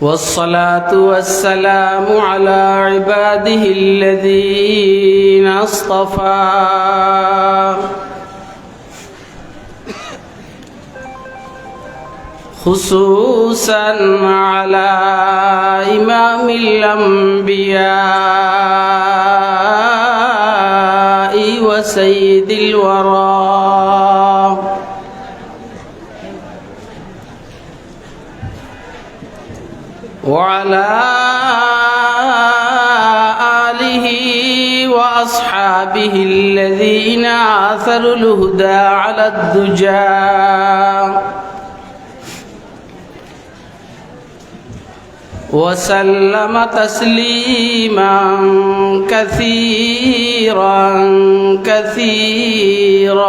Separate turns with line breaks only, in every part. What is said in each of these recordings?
والصلاة والسلام على عباده الذين اصطفى. خصوصا على إمام الأنبياء وسيد الورى. وعلى آله وأصحابه الذين آثروا الهدى على الدجى. وسلم تسليما كثيرا كثيرا.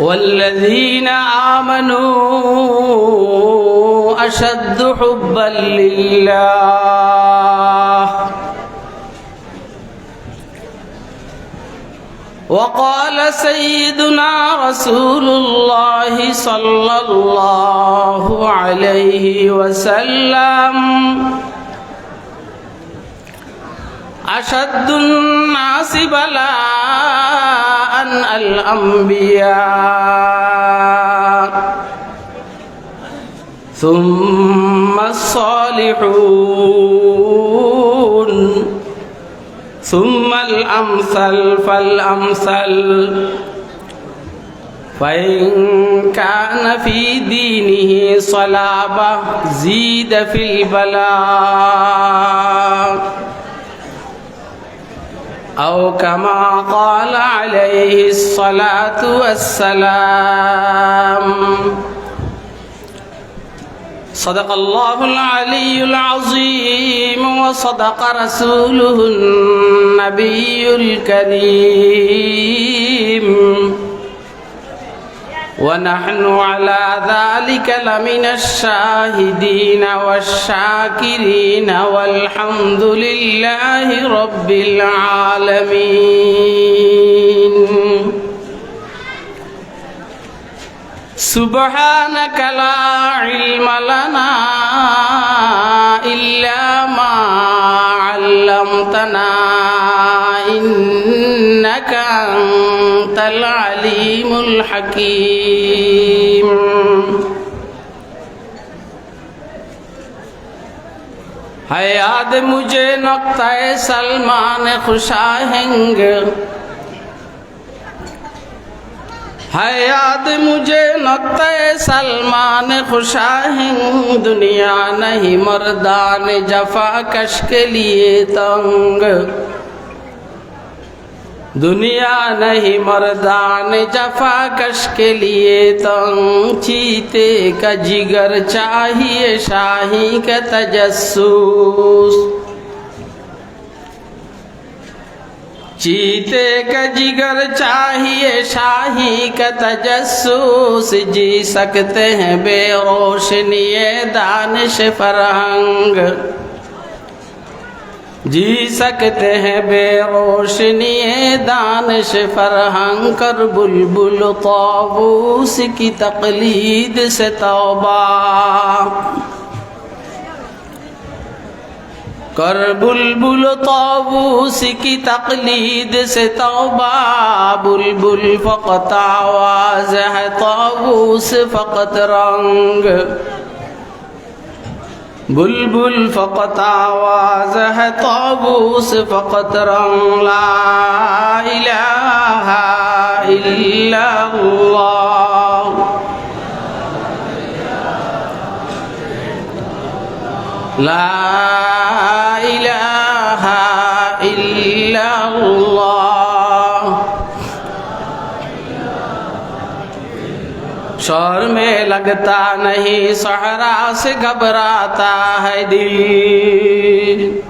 والذين آمنوا أشد حبا لله. وقال سيدنا رسول الله صلى الله عليه وسلم أشد الناس بلاء الأنبياء. ثم الصالحون. ثم الأمثل فالأمثل. فإن كان في دينه صلابة زيد في البلاء. أو كما قال عليه الصلاة والسلام. صدق الله العلي العظيم وصدق رسوله النبي الكريم. ونحن على ذلك لمن الشاهدين والشاكرين والحمد لله رب العالمين سبحانك لا علم لنا إلا ما علمتنا إنك أنت العليم الحكيم حیاد مجھے نقطۂ سلمان خوشاہنگ حیاد مجھے نقطۂ سلمان خوشاہنگ دنیا نہیں مردان جفا کش کے لیے تنگ दुनिया नहीं मरदान जफा कश के लिए तंग चीते का जिगर चाहिए शाही का तजस्सूस। चीते का जिगर चाहिए शाही का तजस्सूस। जी सकते हैं बेरोशनी दानिश फरहंग। जी सकते हैं बेरोशनी दानश फरहंग कर बुलबुल ताबूस की तकलीद से तौबा कर बुलबुल ताबूस की तकलीद से तौबा बुलबुल फ़कत आवाज़ है ताबूस फ़कत रंग بلبل فقط آواز ہے طابوس فقط رنگ لا الہ إلا اللہ لا शोर में लगता नहीं सहरा से घबराता है दिल।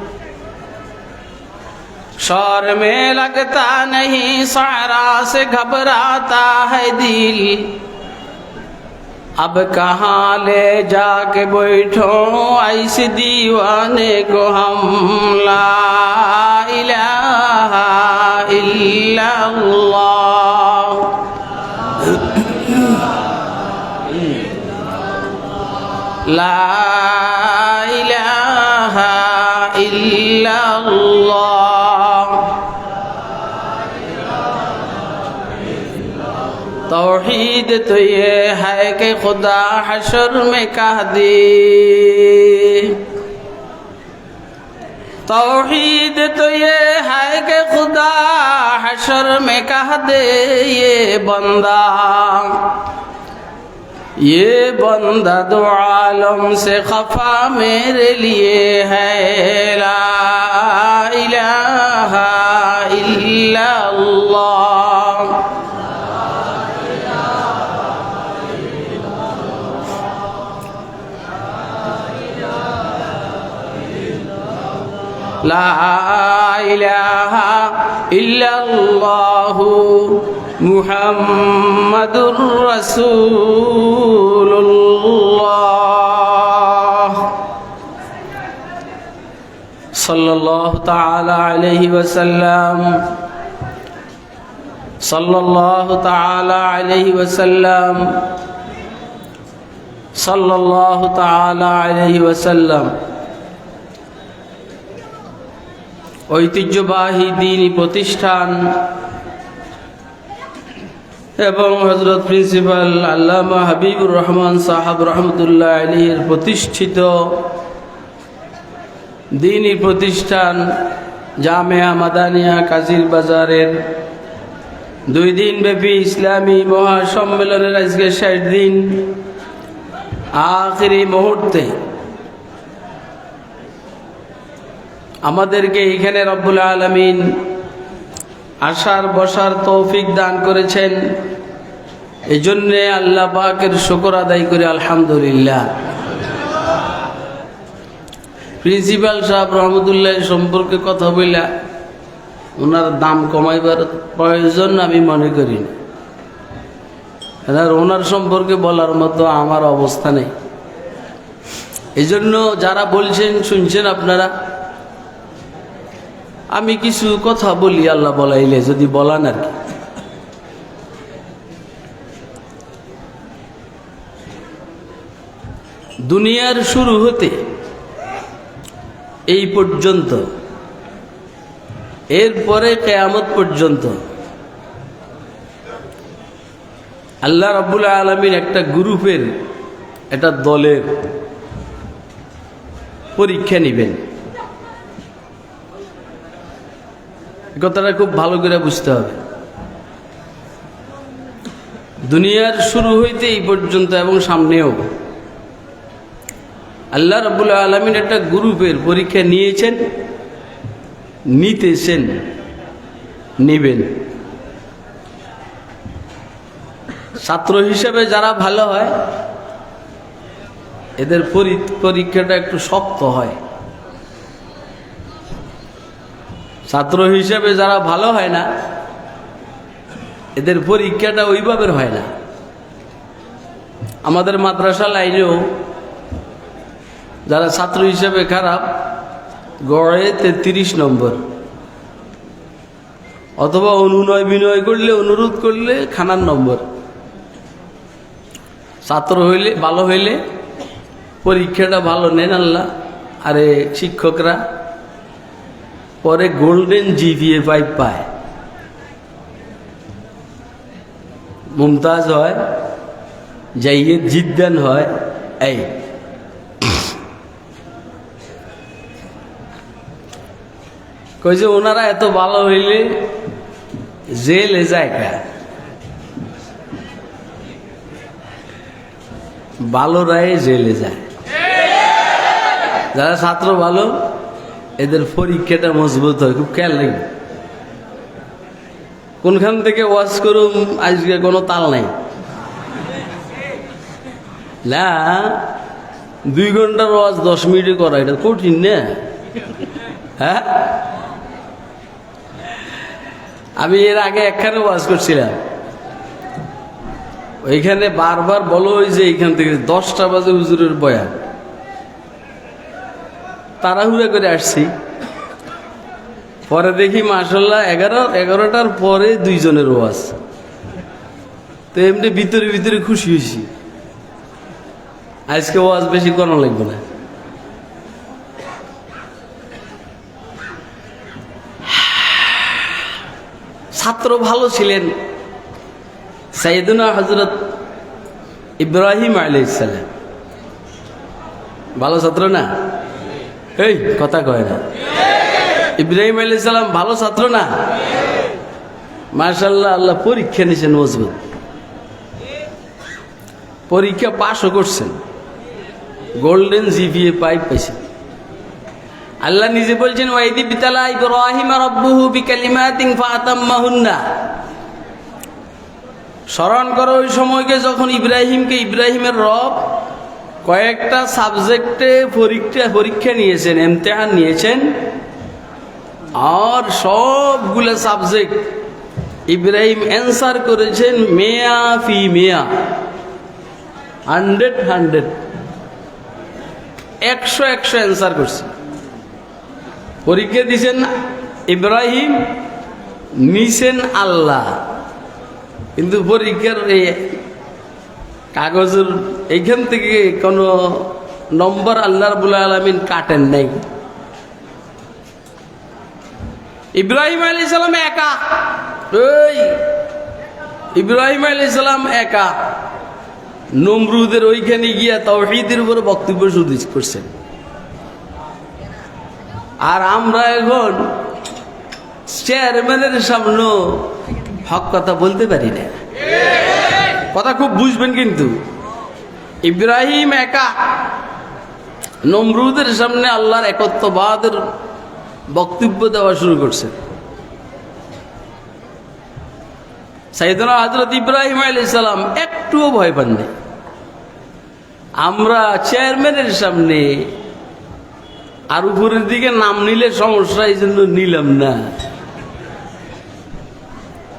शोर में लगता नहीं सहरा से घबराता है दिल। अब कहाँ ले जाके बैठो, ऐसे दीवाने को हम ला इलाहा इल्लल्लाह। তোহিদ তুয়ে হায় কে খুদা হসর মে কাহ দি তোহিদ তুয়ে হায় কে খুদা হসর মে কাহ দে বন্দা। یہ بندہ دو عالم سے خفا میرے لیے ہے لا الہ الا اللہ لا الہ الا اللہ মুহাম্মাদুর রাসূলুল্লাহ। সাল্লাল্লাহু তাআলা আলাইহি ওয়াসাল্লাম। সাল্লাল্লাহু তাআলা আলাইহি ওয়াসাল্লাম। সাল্লাল্লাহু তাআলা আলাইহি ওয়াসাল্লাম। ঐতিহ্যবাহী দিনী প্রতিষ্ঠান এবং হজরত প্রিন্সিপাল আল্লামা হাবিবুর রহমান সাহাব রহমতুল্লাহ আলীর প্রতিষ্ঠিত দিনী প্রতিষ্ঠান জামেয়া মাদানিয়া কাজির বাজারের দুই দিন ব্যাপী ইসলামী মহাসম্মেলনের আজকে শেষ দিন, আখেরি মুহূর্তে আমাদেরকে এখানে রব্বুল আলমিন আসার বসার তৌফিক দান করেছেন। এই জন্যে আল্লাহ পাকের শুকর আদায় করে, আলহামদুলিল্লাহ। প্রিন্সিপাল সাহেব রহমতুল্লাহ সম্পর্কে কথা বললা ওনার দাম কমাইবার প্রয়োজন আমি মনে করি না। ওনার সম্পর্কে বলার মতো আমার অবস্থা নেই। এই যারা বলছেন, শুনছেন আপনারা আমি কিছু কথা বলি, আল্লাহ বলাইলে, যদি বলান আর কি। দুনিয়ার শুরু হতে এই পর্যন্ত, এরপরে কেয়ামত পর্যন্ত, আল্লাহ রাবুল আলমীর একটা গ্রুপের, একটা দলের পরীক্ষা নেবেন। কথাটা খুব ভালো করে বুঝতে হবে। দুনিয়ার শুরু হইতে এই পর্যন্ত এবং সামনেও আল্লাহ রবুল আলমিন একটা গ্রুপের পরীক্ষা নিয়েছেন, নিতেছেন, নিবেন। ছাত্র হিসেবে যারা ভালো হয়, এদের পরীক্ষাটা একটু শক্ত হয়। ছাত্র হিসেবে যারা ভালো হয় না, এদের পরীক্ষাটা ওইভাবে হয় না। আমাদের মাদ্রাসা লাইনেও যারা ছাত্র হিসেবে খারাপ, গড়ে তেত্রিশ নম্বর। অথবা অনুনয় বিনয় করলে, অনুরোধ করলে খানার নম্বর। ছাত্র হইলে, ভালো হইলে পরীক্ষাটা ভালো নেন আল্লাহ। আরে শিক্ষকরা পরে গোল্ডেন জিপিএ ফাইভ পায়। মুমতাজ হয় যাইয়ে জিদ্দান হয়, এই। কই যে ওনারা এত ভালো হইলে জেলে যায় কা ভালোরাই জেলে যায়। যারা ছাত্র ভালো এদের পরীক্ষাটা মজবুত হয়, খুব খেয়াল লাগবে কোনখান থেকে ওয়াশ করুম, আজকে কোনো তাল নাই। না দুই ঘণ্টার ওয়াজ দশ মিনিটে করা, এটা কঠিন না। হ্যাঁ? আমি এর আগে একখানে ওয়াজ করছিলাম। ওইখানে বারবার বলো ওই যে এইখান থেকে দশটা বাজে হুজুরের বয়ান। তাড়াহুড়া করে আসছি। পরে দেখি মাসাল্লাহ এগারো, এগারোটার পরে দুইজনের ওয়াজ তো এমনি ভিতরে ভিতরে খুশি হয়েছি। আজকে ওয়াজ বেশি করা লাগবে না। ছাত্র ভালো ছিলেন সাইদুনা হজরত ইব্রাহিম আলাইসাল্লাম ভালো ছাত্র না? এই, কথা কয় না। ইব্রাহিম আলাইসাল্লাম ভালো ছাত্র না? মার্শাল্লাহ আল্লাহ পরীক্ষা নিয়েছেন মজবুত। পরীক্ষা পাশও করছেন। গোল্ডেন জিপিএ পাইপ পাইছেন। আল্লাহ নিজে বলছেন, ওয়াইদি বিতালা ইব্রাহিম রব্বুহু বিকালিমাতিন ফাতাম্মাহুন্না। স্মরণ করো ওই সময়কে যখন ইব্রাহিমকে, ইব্রাহিমের রব কয়েকটা সাবজেক্টে পরীক্ষা পরীক্ষা নিয়েছেন এমতেহান নিয়েছেন। আর সবগুলো সাবজেক্ট ইব্রাহিম অ্যান্সার করেছেন, মেয়া ফি মেয়া। Hundred hundred. একশো একশো অ্যান্সার করছে। পরীক্ষা দিয়েছেন ইব্রাহিম, নিছেন আল্লাহ। কিন্তু পরীক্ষার কাগজের এইখান থেকে কোনো নম্বর আল্লাহ আলমিন কাটেন নাই। ইব্রাহিম আলী সালাম একা। ওই ইব্রাহিম আলী সালাম একা। নমরুদের ওইখানে গিয়া তৌহিদের উপরে বক্তব্য শুধু করছেন। আর আমরা এখন চেয়ারম্যানের সামনে হক কথা বলতে পারি না। কথা খুব বুঝবেন কিন্তু। ইব্রাহিম একা। নমরুদের সামনে আল্লাহর একত্ববাদের বক্তব্য দেওয়া শুরু করছে। সাইদনা হজরত ইব্রাহিম আলী সালাম একটুও ভয় পাননি আমরা চেয়ারম্যানের সামনে আর উপরের দিকে নাম নিলে সমস্যা এই জন্য নিলাম না।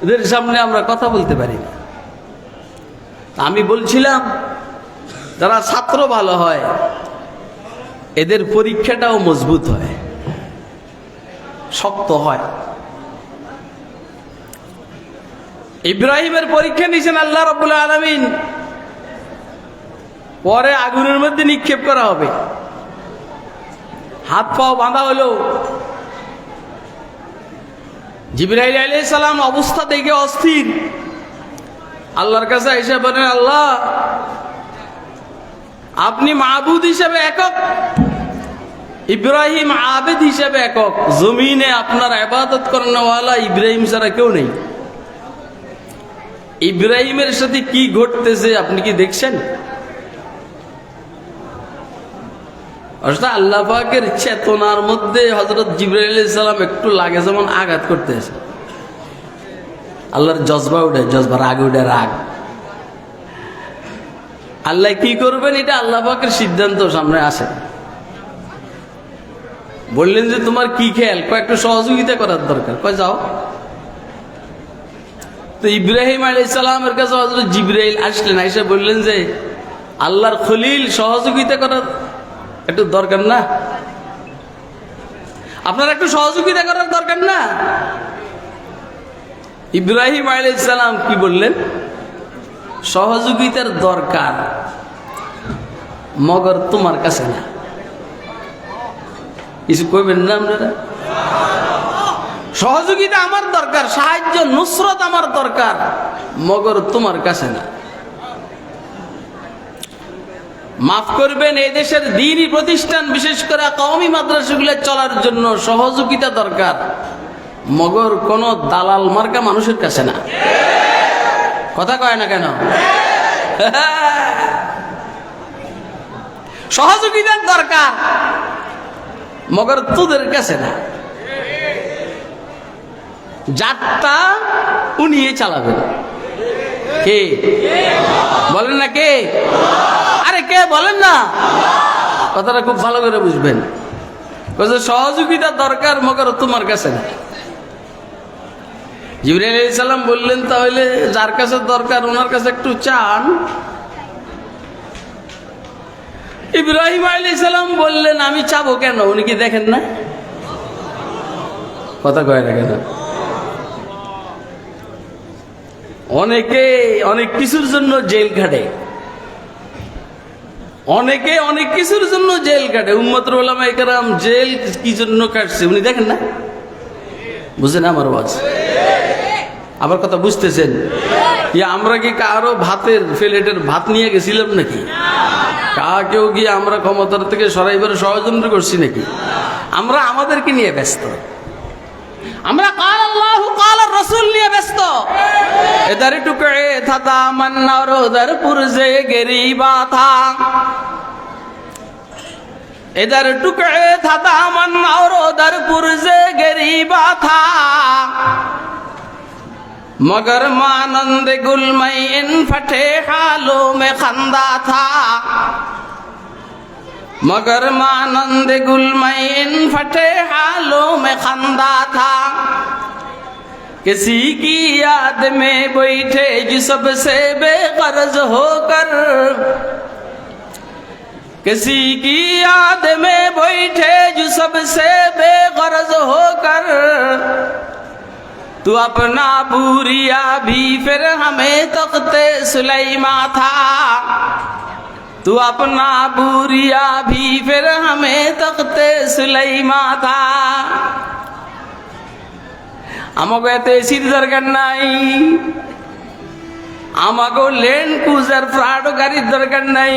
এদের সামনে আমরা কথা বলতে পারি না। আমি বলছিলাম, যারা ছাত্র ভালো হয়, এদের পরীক্ষাটাও মজবুত হয়, শক্ত হয়। ইব্রাহিমের পরীক্ষা নিয়েছেন আল্লাহ রবুল্লা আলমিন। পরে আগুনের মধ্যে নিক্ষেপ করা হবে। হাত পাও বাঁধা হলো। জিবরাইল আলাইহিস সালাম অবস্থা দেখে অস্থির। আল্লাহর কাছে এসে বলেন আল্লাহ, আপনি মাহবুদ হিসেবে একক, ইব্রাহিম আবেদ হিসেবে একক। জমিনে আপনার আবাদত করানোওয়ালা ইব্রাহিম ছাড়া কেউ নেই। ইব্রাহিমের সাথে কি ঘটতেছে আপনি কি দেখছেন? অর্থাৎ আল্লাহ পাকের চেতনার মধ্যে হজরত জিব্রাইল সালাম একটু লাগে যেমন আঘাত করতেছে আল্লাহর জজবা উঠে জজবা রাগ উঠে রাগ। আল্লাহ কি করবেন এটা আল্লাহ পাকের সিদ্ধান্ত সামনে আসে। বললেন যে তোমার কি খেয়াল? কয়েকটা সহযোগিতা করার দরকার। কয়, যাও। তো ইব্রাহিম আলী সালামের কাছে হজরত জিব্রাইল আসলেন, এসে বললেন যে, আল্লাহর খলিল সহযোগিতা করার একটু দরকার না। আপনার একটু সহযোগিতা করার দরকার না? ইব্রাহিম আলাইসালাম কি বললেন? সহযোগিতার দরকার, মগর তোমার কাছে না। কিছু কইবেন না আপনারা? সহযোগিতা আমার দরকার, সাহায্য, নুসরত আমার দরকার, মগর তোমার কাছে না। মাফ করবেন, এই দেশের দিনই প্রতিষ্ঠান বিশেষ করে কওমি মাদ্রাসাগুলো চলার জন্য সহযোগিতা দরকার। মগর কোন দালাল মার্কা মানুষের কাছে না। কথা কয় না কেন? সহযোগিতার দরকার। মগর তোদের কাছে না। যাত্রা উনি চালাবেন। কে? বলেন না কে? আরে কে বলেন না? কথাটা খুব ভালো করে বুঝবেন। সহযোগিতা দরকার মগর তোমার কাছে না। জিবরাইল আলাইহিস সালাম বললেন, তাহলে যার কাছে দরকার, ওনার কাছে একটু চান। ইব্রাহিম আলাইহিস সালাম বললেন, আমি চাবো কেন? উনি কি দেখেন না? কথা কয় না কেন? অনেকে অনেক কিছুর জন্য জেল খাটে অনেকে অনেক কিছুর জন্য জেল কাটে। উম্মত ওলামা একরাম জেল কি জন্য কাটছে, উনি দেখেন না? বুঝেন আমার ওয়াজ? আমার কথা বুঝতেছেন? আমরা কি কারও ভাতের ফেলেটের ভাত নিয়ে গেছিলাম নাকি? কাকেও গিয়ে আমরা ক্ষমতার থেকে সরাইবার ষড়যন্ত্র করছি নাকি? আমরা আমাদেরকে নিয়ে ব্যস্ত। আমরা কাল কাল নিয়ে ব্যস্ত। গেরিবা থা इधर टुकड़े था दामन और उधर पुरजे गरीबा था मगर मानंद गुलमई इन फटे हालों में खंदा था। मगर मानंद गुलमई इन फटे हालों में खंदा था। किसी की याद में बैठे जो सबसे बेगरज होकर किसी की याद में बैठे जो सबसे बेगरज होकर तू अपना बूरिया भी फिर हमें तख्ते सुलेमा था तू अपना बूरिया भी फिर हमें तख्ते सुलेमा था আমাকে এত এসির দরকার নাই আমাকেও লেন ক্রুজার ফ্রাডো গাড়ির দরকার নাই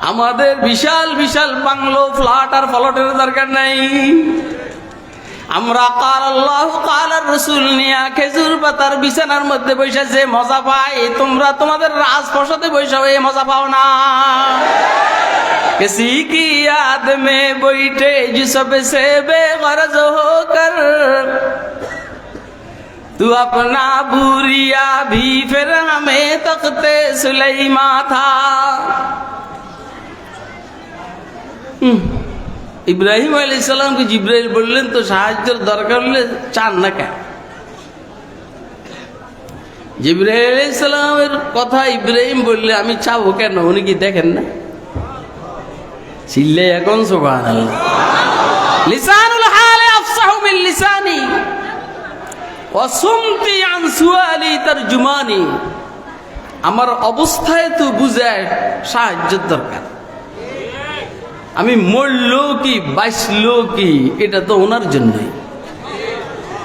আমাদের বিশাল বিশাল বাংলো ফ্ল্যাট আর ফলটের দরকার নাই আমরা কাল আল্লাহ কাল আর রসুল নিয়া খেজুর পাতার বিছানার মধ্যে বসে যে মজা পাই তোমরা তোমাদের রাজপ্রসাদে বসে এই মজা পাও না किसी की याद में बैठे जो सबसे बेगरज होकर तू अपना बुरिया भी फिर हमें तख्ते सुलेमा था হুম। ইব্রাহিম আলী সালামকে জিব্রাইল বললেন তো সাহায্যের দরকার হলে চান না কেন? জিব্রাহিম আলী সালামের কথা ইব্রাহিম বললে, আমি চাবো কেন? উনি কি দেখেন না? চিল্লে এখন মিন আন সুয়ালি তারজুমানি। আমার অবস্থায় তো বুঝায় সাহায্যের দরকার। আমি মরলো কি, বাঁচলো কি, এটা তো ওনার জন্যই।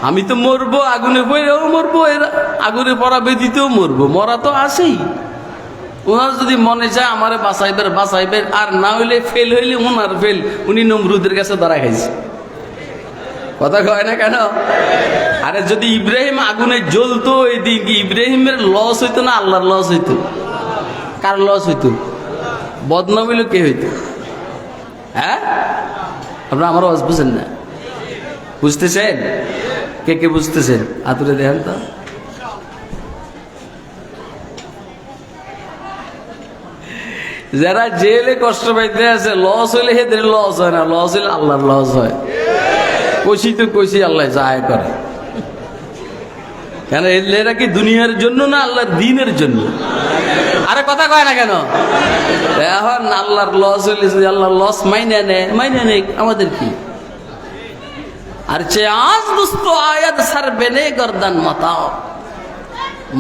আমি তো মরবো, আগুনে পড়েও মরবো, এরা আগুনে পড়া বেদিতেও মরবো, মরা তো আছেই। ওনার যদি মনে চায় আমারে বাঁচাইবেন বাঁচাইবেন আর না হইলে ফেল হইলে ওনার ফেল উনি নমরুদের কাছে দাঁড়া খাইছে। কথা কয় না কেন? আরে যদি ইব্রাহিম আগুনে জ্বলতো এই দিন কি, ইব্রাহিমের লস হইতো না আল্লাহর লস হইতো? কার লস হইতো? বদনাম হইল কে হইতো? হ্যাঁ? আপনারা আমার আওয়াজ বুঝেন না। বুঝতেছেন? কে কে বুঝতেছেন? আতুরে দেখেন তো। যারা জেলে কষ্ট পাইতে আছে লস হইলে হেদের লস হয় না লস হইলে আল্লাহর লস হয়। কষি তো কষি আল্লাহ যায় করে। কেন এরা কি দুনিয়ার জন্য না আল্লাহর দিনের জন্য? আরে কথা কয় না কেন? এখন আল্লাহর লস হইলে আল্লাহর লস মাইনে নেয় মাইনে নেই আমাদের কি? আর চে আজ দুস্থ আয়াত সার বেনে গরদান মাতাও।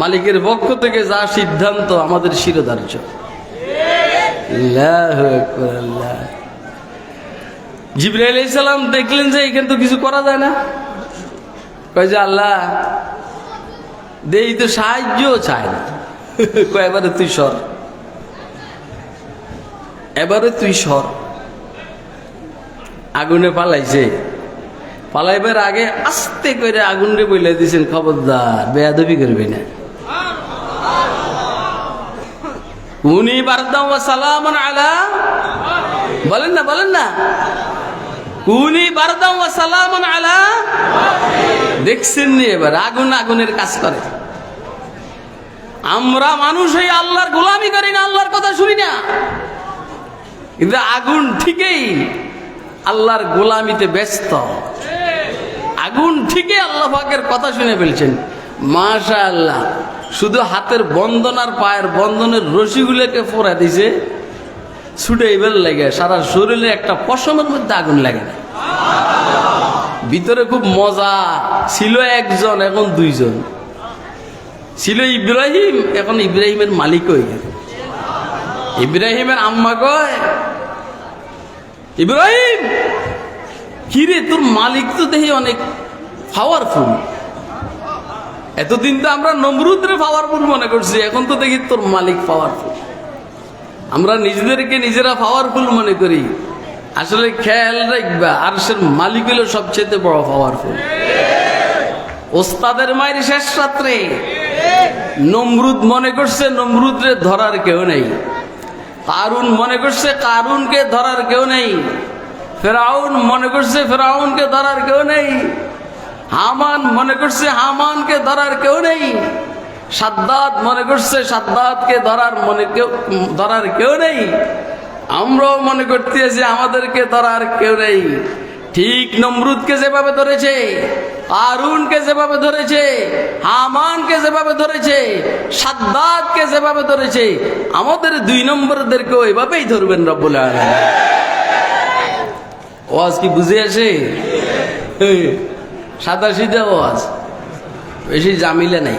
মালিকের পক্ষ থেকে যা সিদ্ধান্ত, আমাদের শিরোধার্য। জিব্রাইল সালাম দেখলেন যে এখানে তো কিছু করা যায় না। কয় যে আল্লাহ, দেই তো সাহায্য চায় না। কয়েবারে তুই সর। এবারে তুই সর। আগুনে পালাইছে। পালাইবার আগে আস্তে করে আগুনরে বলে দিয়েছেন খবরদার, বেয়াদবি করবি না। উনি বারদাম সালাম আলা। বলেন না বলেন না। কুনি বারদাম সালাম আলা। দেখছেন নি এবার, আগুন আগুনের কাজ করে। আমরা মানুষ হয়ে আল্লাহর গোলামি করি না, আল্লাহর কথা শুনি না। কিন্তু আগুন ঠিকই আল্লাহর গোলামিতে ব্যস্ত। আগুন ঠিকই আল্লাহ পাকের কথা শুনে ফেলছেন। মাশা আল্লাহ শুধু হাতের বন্ধন আর পায়ের বন্ধনের রশিগুলোকে ফোরা দিছে, ছুটে এবার লাগে, সারা শরীরে একটা পশমের মধ্যে আগুন লাগে না। ভিতরে খুব মজা ছিল একজন, এখন দুইজন। ছিল ইব্রাহিম, এখন ইব্রাহিমের মালিক হয়ে গেছে। ইব্রাহিমের আম্মা কয়, ইব্রাহিম, কিরে তোর মালিক তো দেখি অনেক পাওয়ারফুল এতদিন তো আমরা নমরুদরে পাওয়ারফুল মনে করছি, এখন তো দেখি তোর মালিক পাওয়ারফুল আমরা নিজেদেরকে নিজেরা পাওয়ারফুল মনে করি। আসলে খেয়াল রাখবা আর সে মালিক হলো সবচেয়ে বড় পাওয়ারফুল ওস্তাদের মায়ের শেষ রাত্রে নমরুদ মনে করছে নমরুদরে ধরার কেউ নেই। কারুন মনে করছে কারুনকে ধরার কেউ নেই। ফেরাউন মনে করছে ফেরাউনকে ধরার কেউ নেই। হামান মনে করছে হামানকে ধরার কেউ নেই। সাদ্দাত মনে করছে সাদ্দাতকে ধরার মনে কেউ ধরার কেউ নেই। আমরাও মনে করতেছি আমাদেরকে ধরার কেউ নেই। ঠিক নমরুদকে যেভাবে ধরেছে আরুনকে যেভাবে ধরেছে, হামানকে যেভাবে ধরেছে সাদ্দাতকে যেভাবে ধরেছে, আমাদের দুই নম্বরদেরকেও এভাবেই ধরবেন রব্বুল ওয়াজ কি বুঝে আসে? সাদা সিধা ওয়াজ বেশি জামিলে নাই।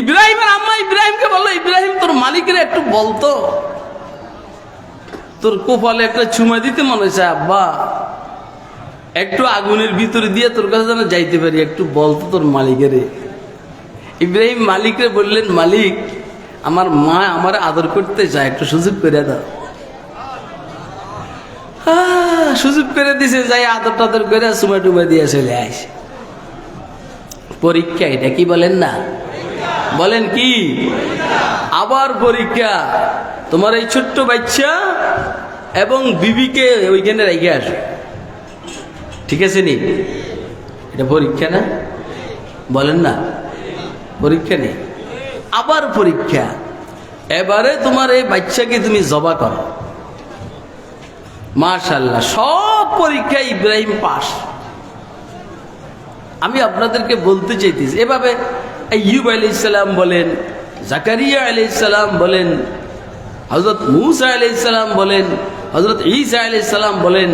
ইব্রাহিমের আম্মা ইব্রাহিমকে বলল, ইব্রাহিম, তোর মালিকের একটু বলতো তোর কোপালে একটা চুমা দিতে মনে হয়েছে আব্বা। একটু আগুনের ভিতরে দিয়ে তোর কাছে যেন যাইতে পারি, একটু বলতো তোর মালিকেরে। ইব্রাহিম মালিকরে বললেন, মালিক, আমার মা আমার আদর করতে চায়, একটু সুযোগ করে দাও। সুযোগ করে দিছে, যাই আদর টাদর করে চুমা টুমা দিয়ে চলে আসে। পরীক্ষা, এটা কি বলেন না? বলেন কি? আবার পরীক্ষা। তোমার এই ছোট্ট বাচ্চা এবং বিবিকে ওইখানে রেখে আসো। ঠিক আছে নি? এটা পরীক্ষা না? বলেন না। পরীক্ষা নেই। আবার পরীক্ষা। এবারে তোমার এই বাচ্চাকে তুমি জবা করো। মাশাল্লাহ সব পরীক্ষায় ইব্রাহিম পাস। আমি আপনাদেরকে বলতে চাইতেছি, এভাবে আইয়ুব আলি ইসলাম বলেন, জাকারিয়া আলি ইসলাম বলেন হজরত মুসা আলি ইসলাম বলেন হজরত ঈসা আলি ইসলাম বলেন,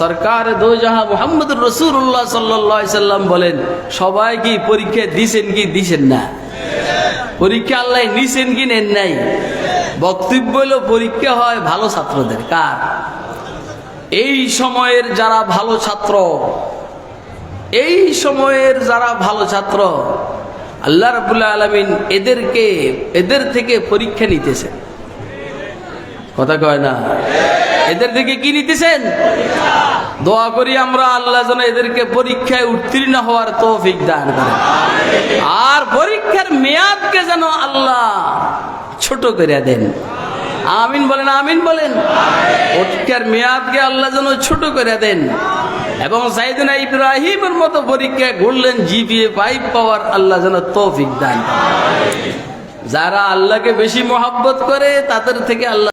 সরকার দো জাহা মোহাম্মদ রসুল্লাহ সাল্লাহ সাল্লাম বলেন, সবাই কি পরীক্ষা দিছেন কি দিছেন না? পরীক্ষা আল্লাহ নিছেন কি নেন নাই? বক্তব্য হলো, পরীক্ষা হয় ভালো ছাত্রদের, কার? এই সময়ের যারা ভালো ছাত্র, এই সময়ের যারা ভালো ছাত্র আল্লাহ রাবুল্লাহ আলমিন এদেরকে, এদের থেকে পরীক্ষা নিতেছেন। কথা কয় না? এদের থেকে কি নিতেছেন? দোয়া করি আমরা আল্লাহ যেন এদেরকে পরীক্ষায় উত্তীর্ণ হওয়ার তৌফিক দান করেন। আর পরীক্ষার মেয়াদকে যেন আল্লাহ ছোট করে দেন। আমিন বলেন আমিন বলেন। পরীক্ষার মেয়াদকে আল্লাহ যেন ছোট করে দেন এবং সাইদিনা ইব্রাহিমের মতো পরীক্ষায় ঘুরলেন, জিপিএ ফাইভ পাওয়ার আল্লাহ যেন তৌফিক দেন। যারা আল্লাহকে বেশি মহাব্বত করে, তাদের থেকে আল্লাহ